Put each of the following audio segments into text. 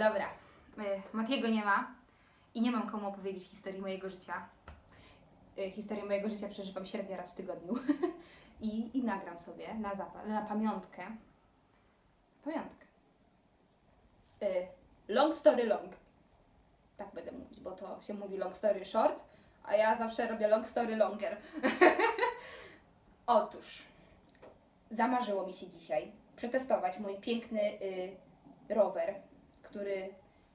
Dobra, y, Matiego nie ma i nie mam komu opowiedzieć historii mojego życia. Y, Historię mojego życia przeżywam średnio raz w tygodniu. I, I nagram sobie na, na pamiątkę. Pamiątkę. Y, Long story long. Tak będę mówić, bo to się mówi long story short, a ja zawsze robię long story longer. Otóż, zamarzyło mi się dzisiaj przetestować mój piękny y, rower, który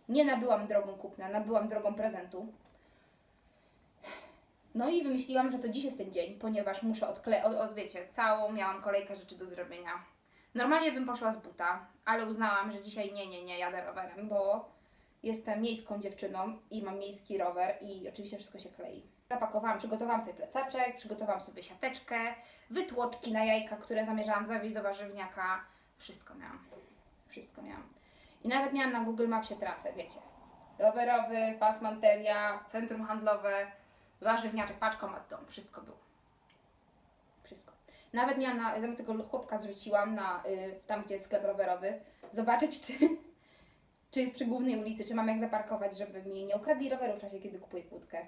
nie nabyłam drogą kupna, nabyłam drogą prezentu. No i wymyśliłam, że to dziś jest ten dzień, ponieważ muszę odkleić, od, od, wiecie, całą miałam kolejkę rzeczy do zrobienia. Normalnie bym poszła z buta, ale uznałam, że dzisiaj nie, nie, nie jadę rowerem, bo jestem miejską dziewczyną i mam miejski rower i oczywiście wszystko się klei. Zapakowałam, przygotowałam sobie plecaczek, przygotowałam sobie siateczkę, wytłoczki na jajka, które zamierzałam zawieźć do warzywniaka. Wszystko miałam. Wszystko miałam. I nawet miałam na Google Mapsie trasę, wiecie. Rowerowy, pas manteria, centrum handlowe, warzywniaczek, paczkomat, dom. Wszystko było. Wszystko. Nawet miałam na, nawet tego chłopka zrzuciłam na, y, tam gdzie jest sklep rowerowy, zobaczyć czy, czy jest przy głównej ulicy, czy mam jak zaparkować, żeby mi nie ukradli roweru w czasie, kiedy kupuję kłódkę.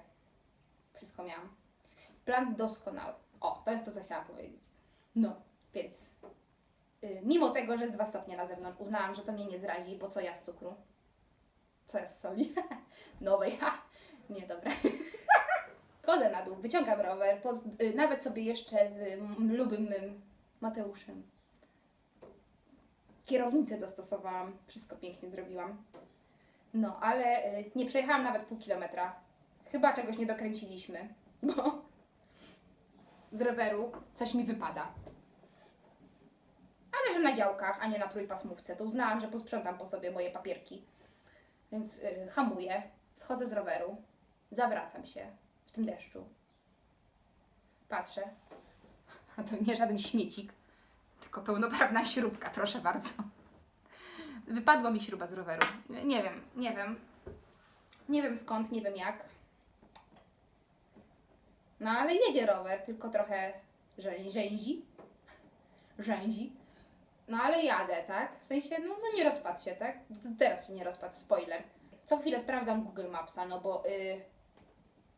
Wszystko miałam. Plan doskonały. O, to jest to, co chciałam powiedzieć. No, więc mimo tego, że jest 2 stopnie na zewnątrz, uznałam, że to mnie nie zrazi, bo co ja z cukru? Co ja z soli? Nowej, ha! Nie, dobra. Schodzę na dół, wyciągam rower, y, nawet sobie jeszcze z lubym Mateuszem. Kierownicę dostosowałam, wszystko pięknie zrobiłam. No, ale y, nie przejechałam nawet pół kilometra. Chyba czegoś nie dokręciliśmy, bo z roweru coś mi wypada. Ale że na działkach, a nie na trójpasmówce, to uznałam, że posprzątam po sobie moje papierki. Więc y, hamuję, schodzę z roweru, zawracam się w tym deszczu. Patrzę, a to nie żaden śmiecik, tylko pełnoprawna śrubka, proszę bardzo. Wypadła mi śruba z roweru. Nie wiem, nie wiem. Nie wiem skąd, nie wiem jak. No ale jedzie rower, tylko trochę rzę- rzęzi. Rzęzi. No ale jadę, tak? W sensie, no, no nie rozpadł się, tak? Teraz się nie rozpadł, spoiler. Co chwilę sprawdzam Google Mapsa, no bo y,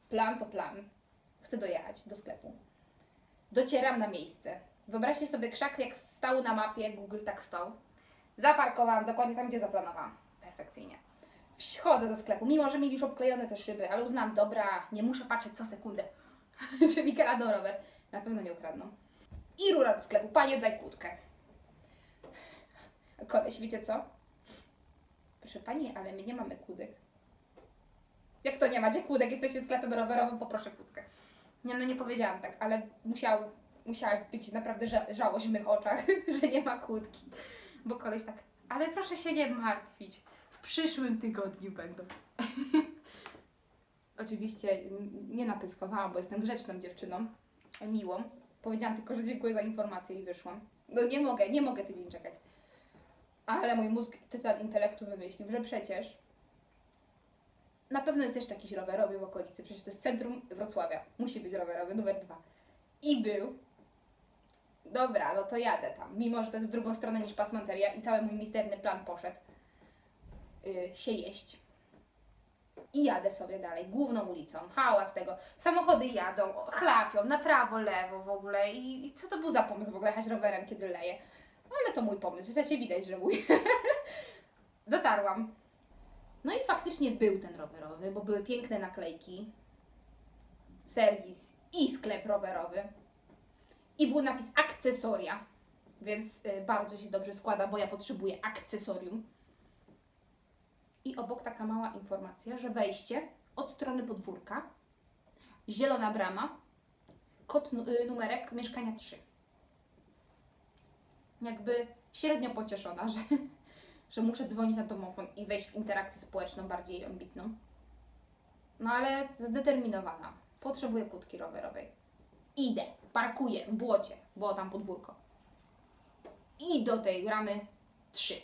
plan to plan. Chcę dojechać do sklepu. Docieram na miejsce. Wyobraźcie sobie krzak, jak stał na mapie, Google tak stał. Zaparkowałam dokładnie tam, gdzie zaplanowałam. Perfekcyjnie. Wchodzę do sklepu, mimo że mieli już obklejone te szyby, ale uznam, dobra, nie muszę patrzeć co sekundę, czy mi kradną rower. Na pewno nie ukradną. I rura do sklepu, panie daj kłódkę. Koleś, wiecie co? Proszę pani, ale my nie mamy kłódek. Jak to nie macie kłódek? Jesteście sklepem rowerowym, poproszę kłódkę. Nie, no nie powiedziałam tak, ale musiał, musiała być naprawdę ża- żałość w mych oczach, że nie ma kłódki. Bo koleś tak, ale proszę się nie martwić. W przyszłym tygodniu będą. Oczywiście nie napyskowałam, bo jestem grzeczną dziewczyną, miłą. Powiedziałam tylko, że dziękuję za informację i wyszłam. No nie mogę, nie mogę tydzień czekać. Ale mój mózg, tytan intelektu wymyślił, że przecież na pewno jest jeszcze jakiś rowerowy w okolicy. Przecież to jest centrum Wrocławia. Musi być rowerowy, numer dwa. I był. Dobra, no to jadę tam. Mimo, że to jest w drugą stronę niż pasmanteria i cały mój misterny plan poszedł yy, się jeść. I jadę sobie dalej, główną ulicą, hałas tego. Samochody jadą, chlapią na prawo, lewo w ogóle. I, I co to był za pomysł w ogóle jechać rowerem, kiedy leje? Ale to mój pomysł, w sensie widać, że mój. Dotarłam. No i faktycznie był ten rowerowy, bo były piękne naklejki. Serwis i sklep rowerowy. I był napis akcesoria, więc y, bardzo się dobrze składa, bo ja potrzebuję akcesorium. I obok taka mała informacja, że wejście od strony podwórka, zielona brama, kod y, numerek mieszkania 3. Jakby średnio pocieszona, że, że muszę dzwonić na domofon i wejść w interakcję społeczną bardziej ambitną. No ale zdeterminowana. Potrzebuję kłódki rowerowej. Idę, parkuję w błocie, było tam podwórko. I do tej bramy 3.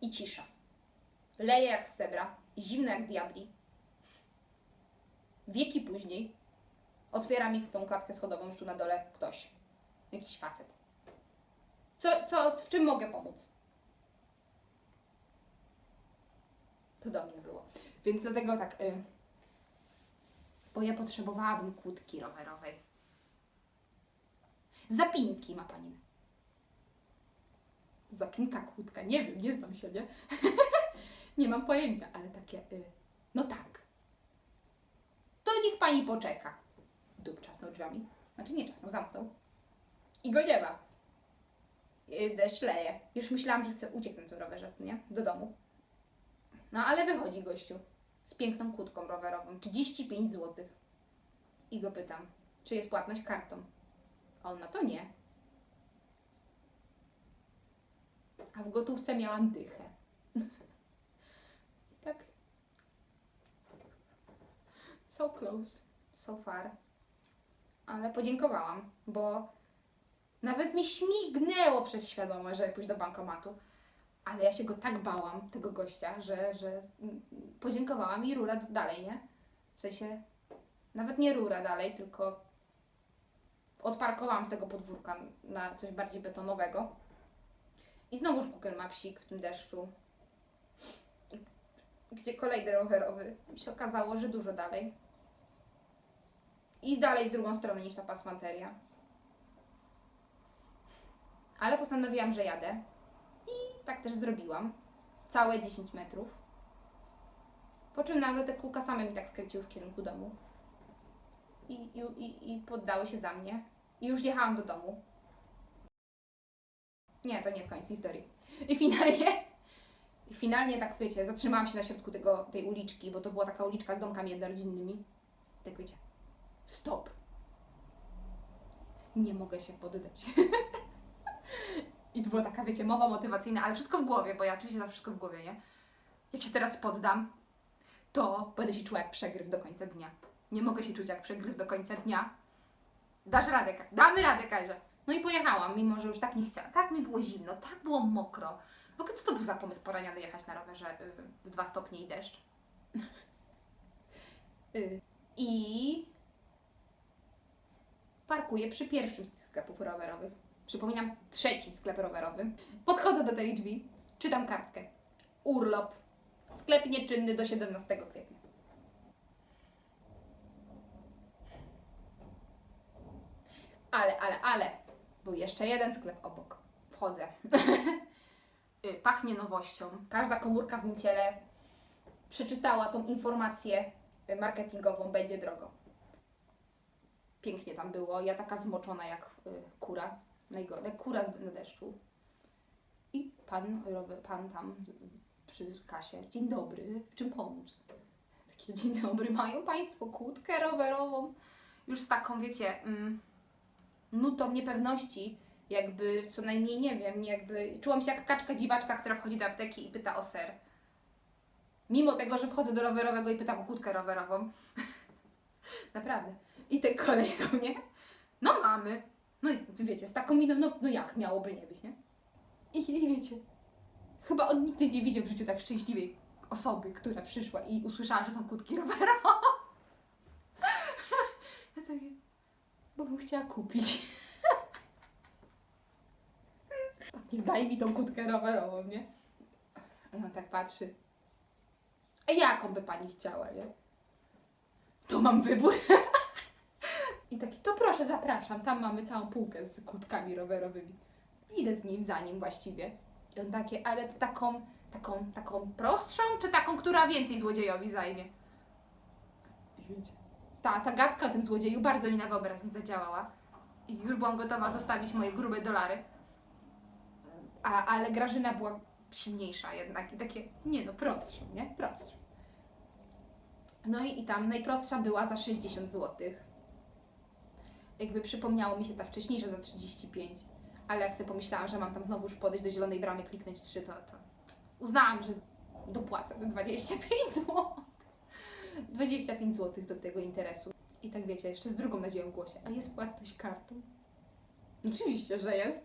I cisza. Leje jak z cebra, zimno jak diabli. Wieki później otwiera mi tą klatkę schodową już tu na dole ktoś. Jakiś facet. Co, co, w czym mogę pomóc? To do mnie było. Więc dlatego tak, y, bo ja potrzebowałabym kłódki rowerowej. Zapinki ma pani. Zapinka, kłódka, nie wiem, nie znam się, nie? nie mam pojęcia, ale takie, y, no tak. To niech pani poczeka. Dub czasnął drzwiami. Znaczy nie czasnął, zamknął. I go nie ma. Y, Deszcz leje. Już myślałam, że chcę uciec na tym rowerze, nie? Do domu. No ale wychodzi gościu z piękną kłódką rowerową. 35 zł. I go pytam, czy jest płatność kartą. A on na to nie. A w gotówce miałam dychę. I tak. So close, so far. Ale podziękowałam, bo nawet mi śmignęło przez świadomość, że pójść do bankomatu. Ale ja się go tak bałam, tego gościa, że, że mm, podziękowałam i rura dalej, nie? W sensie, nawet nie rura dalej, tylko odparkowałam z tego podwórka na coś bardziej betonowego. I znowuż Google Mapsik w tym deszczu, gdzie kolejny rowerowy. Się okazało, że dużo dalej. I dalej w drugą stronę niż ta pasmanteria. Ale postanowiłam, że jadę. I tak też zrobiłam. Całe 10 metrów. Po czym nagle te kółka same mi tak skręciły w kierunku domu. I, i, i, poddały się za mnie. I już jechałam do domu. Nie, to nie jest koniec historii. I finalnie, i finalnie tak wiecie, zatrzymałam się na środku tego, tej uliczki, bo to była taka uliczka z domkami jednorodzinnymi. Tak wiecie, stop. Nie mogę się poddać. Była taka, wiecie, mowa motywacyjna, ale wszystko w głowie, bo ja oczywiście mam wszystko w głowie, nie? Jak się teraz poddam, to będę się czuła jak przegryw do końca dnia. Nie mogę się czuć jak przegryw do końca dnia. Dasz radę, damy radę, Kazia. No i pojechałam, mimo że już tak nie chciałam. Tak mi było zimno, tak było mokro. W ogóle co to był za pomysł poraniany jechać na rowerze y, w dwa stopnie i deszcz? Y, I parkuję przy pierwszym z tych sklepów rowerowych. Przypominam, trzeci sklep rowerowy. Podchodzę do tej drzwi, czytam kartkę. Urlop. Sklep nieczynny do 17 kwietnia. Ale, ale, ale, był jeszcze jeden sklep obok. Wchodzę. Y, Pachnie nowością. Każda komórka w tym ciele przeczytała tą informację y, marketingową, będzie drogo. Pięknie tam było. Ja taka zmoczona jak y, kura. Jak kura na deszczu. I pan, pan tam przy kasie. Dzień dobry, w czym pomóc? Takie dzień dobry, mają Państwo kłódkę rowerową? Już z taką, wiecie, mm, nutą niepewności, jakby co najmniej, nie wiem, jakby czułam się jak kaczka dziwaczka, która wchodzi do apteki i pyta o ser. Mimo tego, że wchodzę do rowerowego i pytam o kłódkę rowerową. Naprawdę. I ten kolej do mnie, no mamy. No i wiecie, z taką miną, no, no jak miałoby nie być, nie? I, I wiecie, chyba on nigdy nie widział w życiu tak szczęśliwej osoby, która przyszła i usłyszała, że są kłódki rowerowe. Ja takie, bo bym chciała kupić. Nie daj mi tą kłódkę rowerową, nie? A on tak patrzy. A jaką by pani chciała, nie? To mam wybór. I taki, to proszę, zapraszam, tam mamy całą półkę z kłódkami rowerowymi. Idę z nim, za nim właściwie. I on takie, ale to taką, taką, taką prostszą, czy taką, która więcej złodziejowi zajmie? I wiecie, ta, ta gadka o tym złodzieju bardzo mi na wyobraźnię zadziałała. I już byłam gotowa zostawić moje grube dolary. A, ale Grażyna była silniejsza jednak i takie, nie no, prostszą, nie? Prostszą. No i, i tam najprostsza była za 60 zł. Jakby przypomniało mi się ta wcześniejsza za 35, ale jak sobie pomyślałam, że mam tam znowu już podejść do zielonej bramy, kliknąć 3, to, to uznałam, że dopłacę te 25 zł. 25 zł do tego interesu. I tak wiecie, jeszcze z drugą nadzieją w głosie. A jest płatność kartą? Oczywiście, że jest.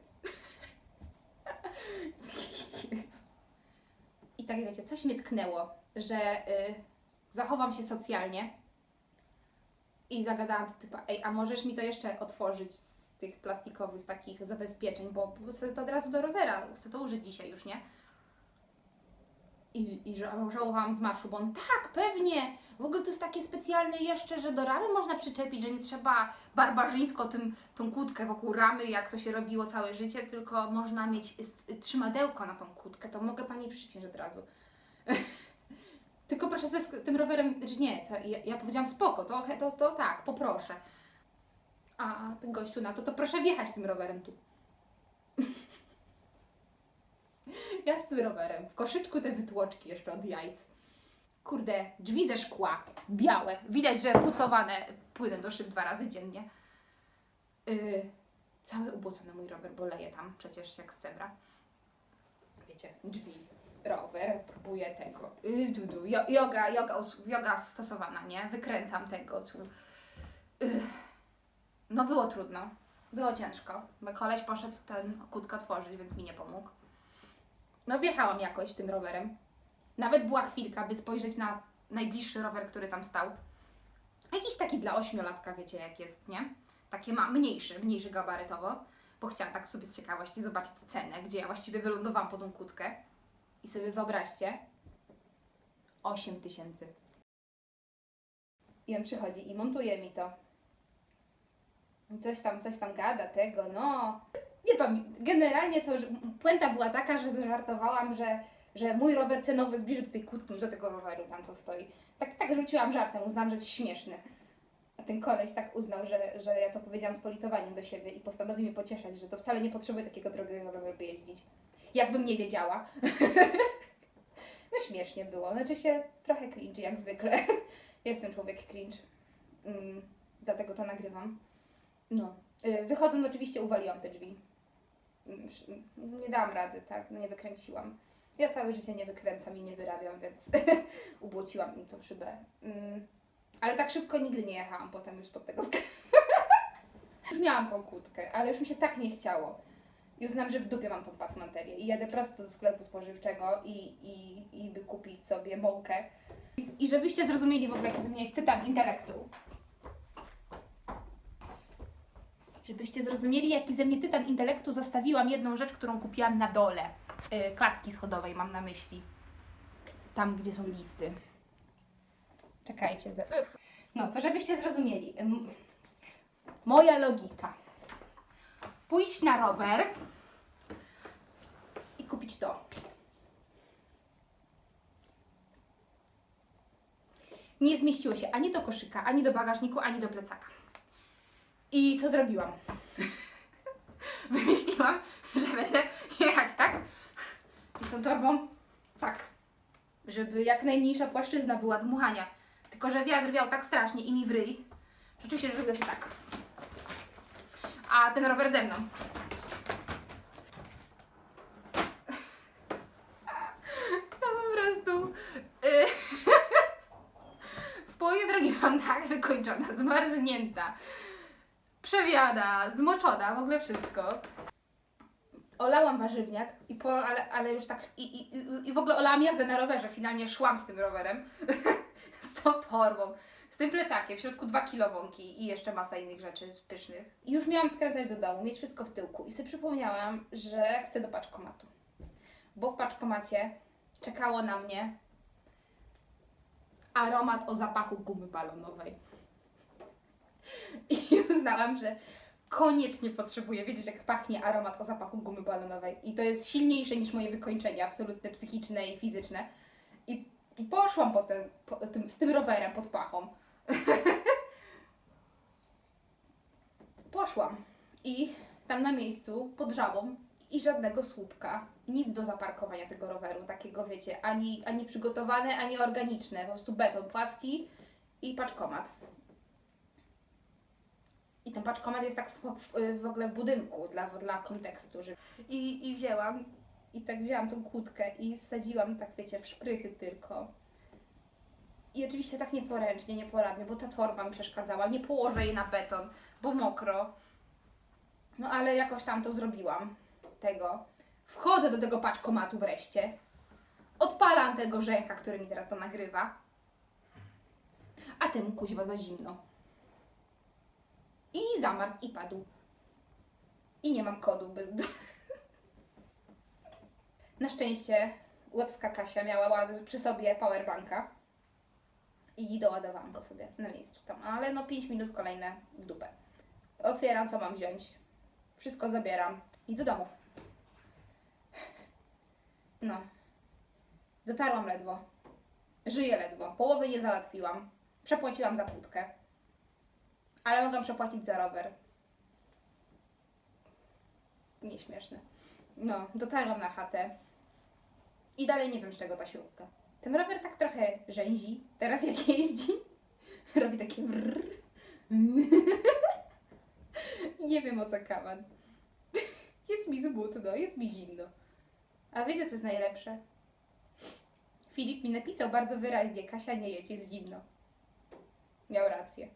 I tak wiecie, coś mnie tknęło, że y, zachowam się socjalnie i zagadałam do typa, ej, a możesz mi to jeszcze otworzyć z tych plastikowych takich zabezpieczeń, bo chcę to od razu do rowera, chcę to użyć dzisiaj już, nie? I, I ża- żałowałam z marszu, bo on tak, pewnie. W ogóle to jest takie specjalne jeszcze, że do ramy można przyczepić, że nie trzeba barbarzyńsko tym, tą kłódkę wokół ramy, jak to się robiło całe życie, tylko można mieć trzymadełko na tą kłódkę. To mogę pani przypiąć od razu. tylko proszę ze tym rowerem, znaczy nie, co, ja, ja powiedziałam spoko, to, to, to tak, poproszę. A ten gościu na to, to proszę wjechać tym rowerem tu. Ja z tym rowerem. W koszyczku te wytłoczki jeszcze od jajc. Kurde, drzwi ze szkła, białe. Widać, że pucowane. Płynę do szyb dwa razy dziennie. Yy, cały ubłocony mój rower, bo leje tam przecież jak z sebra. Wiecie, drzwi, rower, próbuję tego. Yy, du, du, yoga, yoga, yoga stosowana, nie? Wykręcam tego tu. Yy. No było trudno. Było ciężko, bo koleś poszedł ten kłódkę otworzyć, więc mi nie pomógł. No wjechałam jakoś tym rowerem. Nawet była chwilka, by spojrzeć na najbliższy rower, który tam stał. Jakiś taki dla ośmiolatka, wiecie jak jest, nie? Taki ma mniejszy, mniejszy gabarytowo, bo chciałam tak sobie z ciekawości zobaczyć cenę, gdzie ja właściwie wylądowałam po tą kłódkę. I sobie wyobraźcie, 8 tysięcy. I on przychodzi i montuje mi to. I Coś tam, coś tam gada tego, no. Nie pamiętam. Generalnie to, puenta była taka, że zażartowałam, że, że mój rower cenowy zbliży do tej kłódki do tego roweru tam, co stoi. Tak, tak rzuciłam żartem, uznałam, że jest śmieszny. A ten koleś tak uznał, że, że ja to powiedziałam z politowaniem do siebie i postanowił mnie pocieszać, że to wcale nie potrzebuje takiego drogiego roweru, by jeździć. Jakbym nie wiedziała. no śmiesznie było. Znaczy się trochę cringe, jak zwykle. Jestem człowiek cringe. Mm, dlatego to nagrywam. No. Y, Wychodząc oczywiście uwaliłam te drzwi. Mm, Nie dałam rady, tak? No nie wykręciłam. Ja całe życie nie wykręcam i nie wyrabiam, więc ubłociłam im tą szybę. Mm, Ale tak szybko nigdy nie jechałam potem już spod tego sklepu. już miałam tą kłódkę, ale już mi się tak nie chciało. I uznam, że w dupie mam tą pasmanterię i jadę prosto do sklepu spożywczego i, i, i by kupić sobie mąkę. I, żebyście zrozumieli w ogóle, jaki ze mnie tytan intelektu. Żebyście zrozumieli, jaki ze mnie tytan intelektu, zostawiłam jedną rzecz, którą kupiłam na dole. Yy, klatki schodowej mam na myśli. Tam, gdzie są listy. Czekajcie. za- No, to żebyście zrozumieli. Moja logika. Pójść na rower kupić to. Nie zmieściło się ani do koszyka, ani do bagażniku, ani do plecaka. I co zrobiłam? Wymyśliłam, że będę jechać tak i tą torbą tak, żeby jak najmniejsza płaszczyzna była dmuchania. Tylko, że wiatr wiał tak strasznie i mi w. Rzeczywiście, że się tak. A ten rower ze mną. No po prostu... y, w połowie drogi mam tak wykończona, zmarznięta przewiada, zmoczona, w ogóle wszystko. Olałam warzywniak, i po, ale, ale już tak, i, i, i- w ogóle olałam jazdę na rowerze, finalnie szłam z tym rowerem, z tą torbą, z tym plecakiem, w środku dwa kilo wąki i jeszcze masa innych rzeczy pysznych. I już miałam skręcać do domu, mieć wszystko w tyłku i sobie przypomniałam, że chcę do paczkomatu. Bo w paczkomacie czekało na mnie aromat o zapachu gumy balonowej. I uznałam, że koniecznie potrzebuję wiedzieć, jak pachnie aromat o zapachu gumy balonowej. I to jest silniejsze niż moje wykończenie absolutne, psychiczne i fizyczne. I, i poszłam potem po tym, z tym rowerem pod pachą. poszłam. I tam na miejscu, pod żabą, i żadnego słupka. Nic do zaparkowania tego roweru, takiego wiecie, ani, ani przygotowane, ani organiczne. Po prostu beton płaski i paczkomat. I ten paczkomat jest tak w, w, w ogóle w budynku dla, dla kontekstu. Że... I, I wzięłam, i tak wzięłam tą kłódkę i wsadziłam tak, wiecie, w szprychy tylko. I oczywiście tak nieporęcznie, nieporadnie, bo ta torba mi przeszkadzała. Nie położę jej na beton, bo mokro. No ale jakoś tam to zrobiłam. Tego. Wchodzę do tego paczkomatu wreszcie. Odpalam tego rzęcha, który mi teraz to nagrywa. A temu kuźwa za zimno. I zamarzł i padł. I nie mam kodu. By... Na szczęście łebska Kasia miała przy sobie powerbanka i doładowałam go sobie na miejscu tam, ale no 5 minut kolejne w dupę. Otwieram, co mam wziąć. Wszystko zabieram i do domu. No. Dotarłam ledwo. Żyję ledwo. Połowy nie załatwiłam. Przepłaciłam za kłódkę. Ale mogłam przepłacić za rower. Nieśmieszne. No, dotarłam na chatę. I dalej nie wiem, z czego ta śrubka. Ten rower tak trochę rzęzi. Teraz jak jeździ, robi takie brrr. Nie wiem o co kaman. Jest mi smutno, jest mi zimno. A wiecie co jest najlepsze? Filip mi napisał bardzo wyraźnie, Kasia nie jedź, jest zimno. Miał rację.